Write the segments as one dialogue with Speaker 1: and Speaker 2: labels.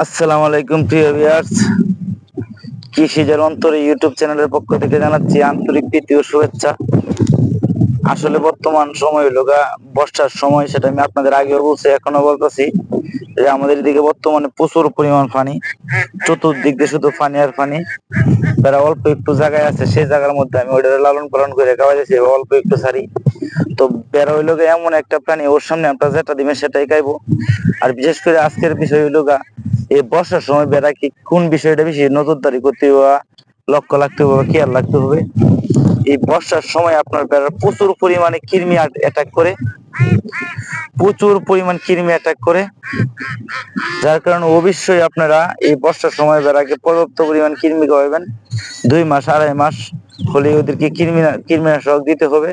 Speaker 1: আসসালামু আলাইকুম, প্রিয় ভিউয়ার্স। কৃষিজের অন্তরে ইউটিউব চ্যানেলের পক্ষ থেকে জানাচ্ছি আন্তরিক প্রীতি ও শুভেচ্ছা। আসলে বর্তমান সময় হলো বর্ষার সময়, সেটা আমি আপনাদের আগেও বলছি এখনও বলতেছি যে আমাদের দিকে বর্তমানে প্রচুর পরিমাণ পানি, চতুর্দিক দিয়ে শুধু পানি আর পানি। যারা অল্প একটু জায়গায় আছে, সেই জায়গার মধ্যে আমি ওইটা লালন পালন করে খাওয়াইছি অল্প একটু সারি তো বেড়া হইল এমন একটা প্রাণী, ওর সামনে আমরা যেটা দিবেন সেটাই খাইবো। আর বিশেষ করে আজকের বিষয় হইল গা এই বর্ষার সময় বেড়া কি কোন বিষয়টা বেশি নজরদারি করতে হবে লক্ষ্য রাখতে হবে খেয়াল রাখতে হবে? এই বর্ষার সময় আপনার বেড়ার প্রচুর পরিমাণে কৃমি অ্যাটাক করে। প্রচুর পরিমাণ কৃমি অ্যাটাক করে। যার কারণে অবশ্যই আপনারা এই বর্ষার সময় বেড়াকে পর্যাপ্ত পরিমাণ কৃমি খাওয়াবেন। দুই মাস, আড়াই মাস হলে ওদেরকে কৃমি কৃমিনাশক দিতে হবে।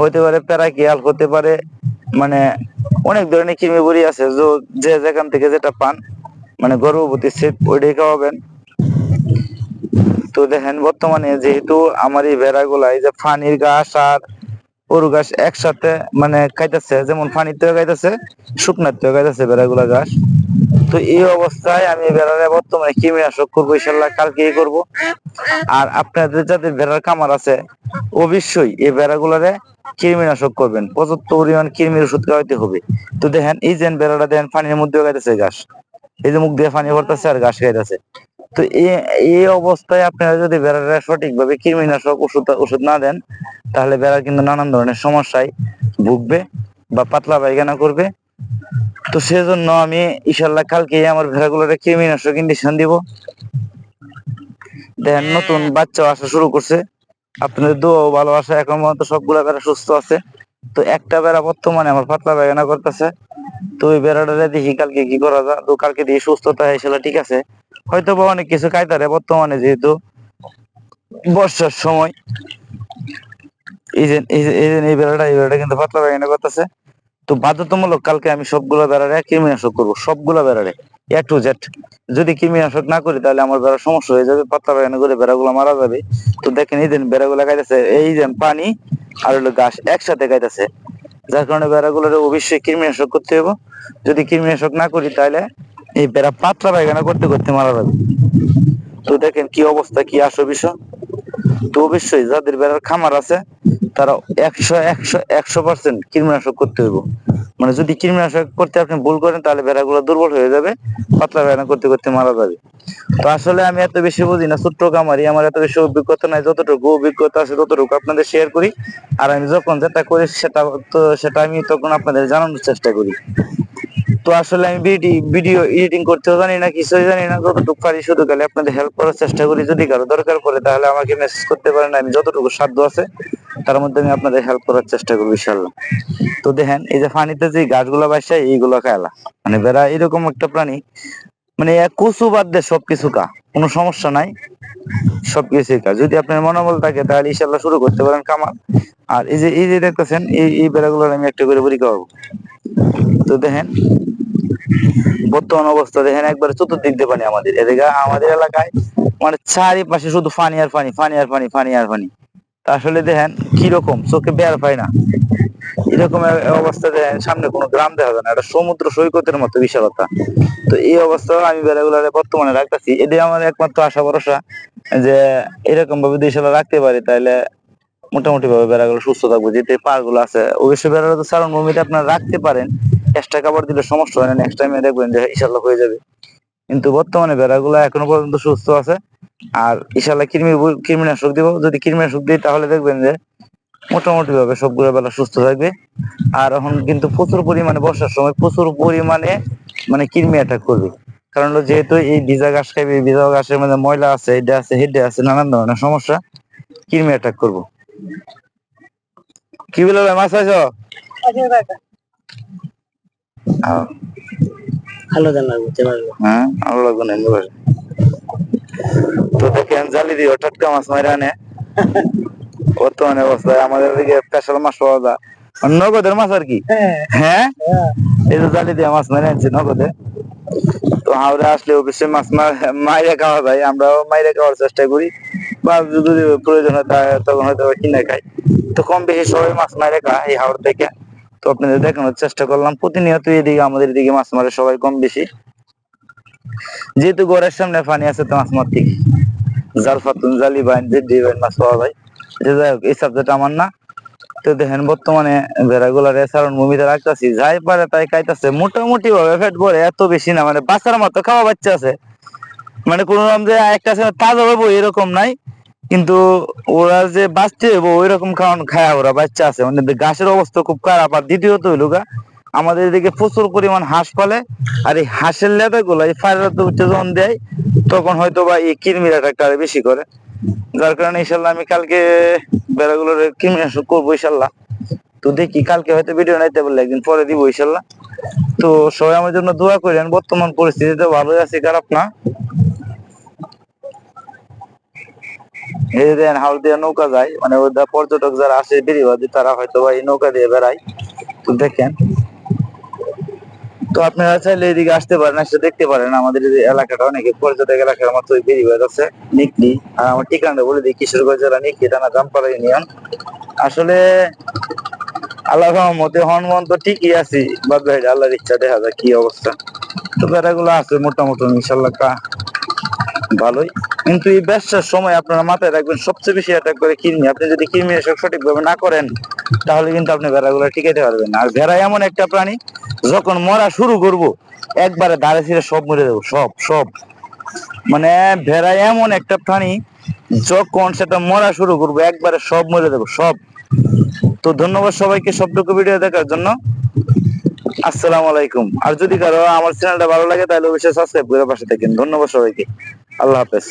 Speaker 1: হতে পারে প্যারাকিয়াল, হতে পারে মানে অনেক ধরনের কৃমি বড়ি আছে যে যেখান থেকে যেটা পান। মানে গর্ভবতী সেট ওইটাই খাওয়াবেন। তো দেখেন, বর্তমানে যেহেতু আমার এই ভেড়াগুলা, এই যে ফানির ঘাস আর গরু ঘাস একসাথে মানে খাইতেছে, যেমন ফানিতেও খাইতেছে শুকনাতেও খাইতেছে ভেড়াগুলা ঘাস। তো এই অবস্থায় আমি ভেড়ারে বর্তমানে কৃমিনাশক করব ইনশাল্লাহ কালকেই করব। আর আপনাদের যাদের ভেড়ার খামার আছে, অবশ্যই এই ভেড়াগুলারে কৃমিনাশক করবেন। পর্যাপ্ত পরিমাণ কৃমির ওষুধ খাওয়াইতে হবে। তো দেখেন, এই যে ভেড়াটা দেখেন পানির মধ্যে খাইতেছে ঘাস। এই যে মুখ দিয়ে পানি ভরতেছে আর ঘাস খাইতেছে। তো এই অবস্থায় আপনারা যদি বেড়াটা সঠিকভাবে কৃমিনাশক ওষুধ ওষুধ না দেন তাহলে বেড়া কিন্তু নানান ধরনের সমস্যায় ভুগবে বা পাতলা পায়খানা করবে। তো সেজন্য আমি ইনশাল্লাহ কালকে আমার ভেড়াগুলোরে কৃমিনাশক ইঞ্জেকশন দিব। দেখেন নতুন বাচ্চা আসা শুরু করছে। আপনাদের দোয়াও ভালোবাসা এখন পর্যন্ত সবগুলা বেড়া সুস্থ আছে। তো একটা বেড়া বর্তমানে আমার পাতলা পায়খানা করতেছে। তো ওই বেড়াটারে দেখি কালকে কি করা যায়? তো কালকে দিয়ে সুস্থতা হিসেবে ঠিক আছে? হয়তো বা অনেক কিছু কায়দারে বর্তমানে যেহেতু বর্ষার সময়। এই যে, এই বেড়াটা এই বেড়াটা কিন্তু পাতলা পায়খানা করতেছে। তো বাধ্যতামূলক কালকে আমি সবগুলো বেড়ারে কৃমিনাশক করব, সবগুলো বেড়ারে এ টু জেড যদি কৃমিনাশক না করি, তাহলে আমার বেড়ার সমস্যা হয়ে যাবে, পাতলা পায়খানা করে বেড়াগুলো মারা যাবে। তো দেখেন, এই দিন বেড়াগুলো খাইতেছে, এই যে পানি আর হলো ঘাস একসাথে খাইতেছে। যার কারণে বেড়াগুলোর অবশ্যই কৃমিনাশক করতে হবে যদি কৃমিনাশক না করি তাহলে এই বেড়া পাতলা পায়খানা করতে করতে মারা যাবে। তো দেখেন কি অবস্থা, কি আসো বিষয়? তো অবশ্যই যাদের বেড়ার খামার আছে, তারা একশো একশো একশো পার্সেন্ট কৃমিনাশক করতে হইব। মানে যদি কৃমিনাশক করতে আপনি ভুল করেন, তাহলে ভেড়াগুলো দুর্বল হয়ে যাবে, পাতলা ভেড়া করতে করতে মারা যাবে। তো আসলে আমি এত বেশি বুঝি না, ছোট্ট কামারি আমার এত বেশি অভিজ্ঞতা নাই, যতটুকু অভিজ্ঞতা আছে ততটুকু আপনাদের শেয়ার করি। আর আমি যখন যেটা করি, সেটা তো সেটা আমি তখন আপনাদের জানানোর চেষ্টা করি। তো আসলে আমি ভিডিও এডিটিং করতেও জানি না, কিছুই জানি না, যতটুকু পারি শুধু খালি আপনাদের হেল্প করার চেষ্টা করি। যদি কারও দরকার পড়ে তাহলে আমাকে মেসেজ করতে পারেন, আমি যতটুকু সাধ্য আছে, তার মধ্যে আমি আপনাদের হেল্প করার চেষ্টা করব ইনশাল্লাহ তো দেখেন, এই যে পানিতে যে গাছগুলো বাসে এইগুলো খায়লা মানে বেড়া এরকম একটা প্রাণী মানে কচু বাদ দিয়ে সবকিছু কা কোনো সমস্যা নাই সবকিছু কা যদি আপনার মনোবল থাকে তাহলে ইনশাল্লাহ শুরু করতে পারেন কামাল। আর এই যে এই যে দেখতেছেন, এই এই বেড়াগুলোর আমি একটা করে পরীক্ষা করব তো দেখেন বর্তমান অবস্থা দেখেন, একবারে চতুর্দিক দিয়ে পানি আমাদের। এদিকে আমাদের এলাকায় মানে চারিপাশে শুধু পানি আর পানি পানি আর পানি পানি আর পানি আসলে দেখেন, কীরকম? চোখে বের পায় না। এরকম অবস্থা দেখেন, সামনে কোনো গ্রাম দেখা যায় না। এটা সমুদ্র সৈকতের মতো বিশালতা। তো এই অবস্থা আমি বেড়াগুলারে বর্তমানে রাখতেছি। এটাই আমার একমাত্র আশা, ভরসা যে এরকম ভাবে দুই রাখতে পারি তাহলে মোটামুটি ভাবে বেড়াগুলো সুস্থ থাকবে। যেতে পারগুলো আছে। অবশ্যই বেড়াগুলো তো চারণ ভূমিতে আপনারা রাখতে পারেন। এক্সট্রা খাবার দিলে সমস্যা হয় না নেক্সট টাইমে দেখবেন যে ইনশাল্লাহ হয়ে যাবে। কিন্তু বর্তমানে বেড়াগুলো এখনও পর্যন্ত সুস্থ আছে। আর ইনশাল্লাহ কৃমি কৃমিনাশক দিব। যদি কৃমিনাশক দিই তাহলে দেখবেন যে মোটামুটি ভাবে সবগুলো বেলা সুস্থ থাকবে। আর এখন কিন্তু প্রচুর পরিমাণে বর্ষার সময় প্রচুর পরিমাণে মানে কৃমি অ্যাটাক করবে। কারণ হলো যেহেতু এই ভিজা ঘাস খাইবে, ভিজা ঘাসের মধ্যে ময়লা আছে, এটা আছে হেডে আছে, নানান ধরনের সমস্যা, কৃমি অ্যাটাক করব। কি বলে মাছ আছো হ্যাঁ
Speaker 2: ভালো জানা
Speaker 1: হ্যাঁ ভালো লাগবে না তো দেখেন জালি দিয়ে টাটকা মাছ মারে আনে। বর্তমানে অবস্থায় আমাদের দিকে স্পেশাল মাছ পাওয়া যায়। নগদের মাছ আর কি?
Speaker 2: হ্যাঁ।
Speaker 1: হ্যাঁ? এই যে জালি দিয়ে মাছ মেরে আনছি নগদে। তো হাওড়ে আসলে অবশ্যই মাছ মাইরে খাওয়া যায় আমরাও মাইরে খাওয়ার চেষ্টা করি। বা যদি প্রয়োজন হয় তখন হয়তো কিনে খাই। তো কম বেশি সবাই মাছ মাইরে খায় এই হাওড় থেকে। তো আপনাদের দেখানোর চেষ্টা করলাম। প্রতিনিয়ত এদিকে, আমাদের এদিকে মাছ মারে সবাই কম বেশি। যেহেতু ঘরের সামনে পানি আছে, তো মাছ মারতে? জাল ফাতুন, জালি বাইন জেডি বাইন মাছ পাওয়া যায়। যাই হোক, এই সাবজেক্ট আমার না। তো দেখেন, বর্তমানে ভেড়াগুলার সারণ ভূমিতে রাখতেছি। যাই পারে তাই খাইতেছে। মোটামুটি ভাবে ফেট ভরে এত বেশি না। মানে বাচ্চার মতো খাওয়া বাচ্চা আছে। মানে কোন রকম যে একটা তাজা হব এরকম নাই। কিন্তু ওরা যে বাঁচতে ওই রকম খাওয়ান খায় ওরা বাচ্চা আছে। মানে ঘাসের অবস্থা খুব খারাপ। আর দ্বিতীয়ত হইল গা, আমাদের এদিকে প্রচুর পরিমাণ হাঁস পালে। আর এই হাঁসের লেদা গুলো এই ফায়ার যখন দেয়, তখন হয়তো বা এই কৃমির অ্যাটাকটা বেশি করে। যার কারণে ইনশাল্লাহ আমি কালকে বেড়াগুলোর কৃমিনাশক করব ইনশাল্লাহ তো দেখি কালকে হয়তো ভিডিও নাইতে পারলে একদিন পরে দিব ইনশাল্লাহ তো সবাই আমার জন্য দোয়া করেন, বর্তমান পরিস্থিতিতে ভালোই আছি, খারাপ না। এই যে হাওড় দিয়ে নৌকা যায়। মানে দা পর্যটক যারা আসে, বেরিবাদি, তারা হয়তো বা এই নৌকা দিয়ে বেড়ায়। তো দেখেন। তো আপনারা চাইলে এদিকে আসতে পারেন এসে দেখতে পারেন আমাদের এলাকাটা। অনেকে পর্যটক এলাকার মতো বেরিবাদ আছে নিকলি আর আমার ঠিকানাটা বলে দিই, কিশোরগঞ্জ জেলা নিকলি থানা জামপাড়া ইউনিয়ন। আসলে আল্লাহ রহমতে হনুমান তো ঠিকই আছি বাদ ভাই আল্লাহর ইচ্ছা, দেখা যায় কি অবস্থা। তো বেড়াগুলো আছে মোটামুটি ইনশাল্লাহ ভালোই। কিন্তু এই ব্যবসার সময় আপনারা মাথায় রাখবেন, সবচেয়ে বেশি অ্যাটাক করে কৃমি। আপনি যদি কৃমি এসব সঠিকভাবে না করেন, তাহলে কিন্তু আপনি ভেড়াগুলো টিকাইতে পারবেন আর ভেড়া এমন একটা প্রাণী, যখন মরা শুরু করব, একবারে দাঁড়ে ছিঁড়ে সব মরে দেবো সব সব। মানে ভেড়া এমন একটা প্রাণী, যখন সেটা মরা শুরু করব, একবারে সব মরে দেবো সব। তো ধন্যবাদ সবাইকে সবটুকু ভিডিও দেখার জন্য। আসসালামু আলাইকুম। আর যদি কারও আমার চ্যানেলটা ভালো লাগে, তাহলে অবশ্যই সাবস্ক্রাইব করে পাশে থাকেন। ধন্যবাদ সবাইকে। আল্লাহ হাফেজ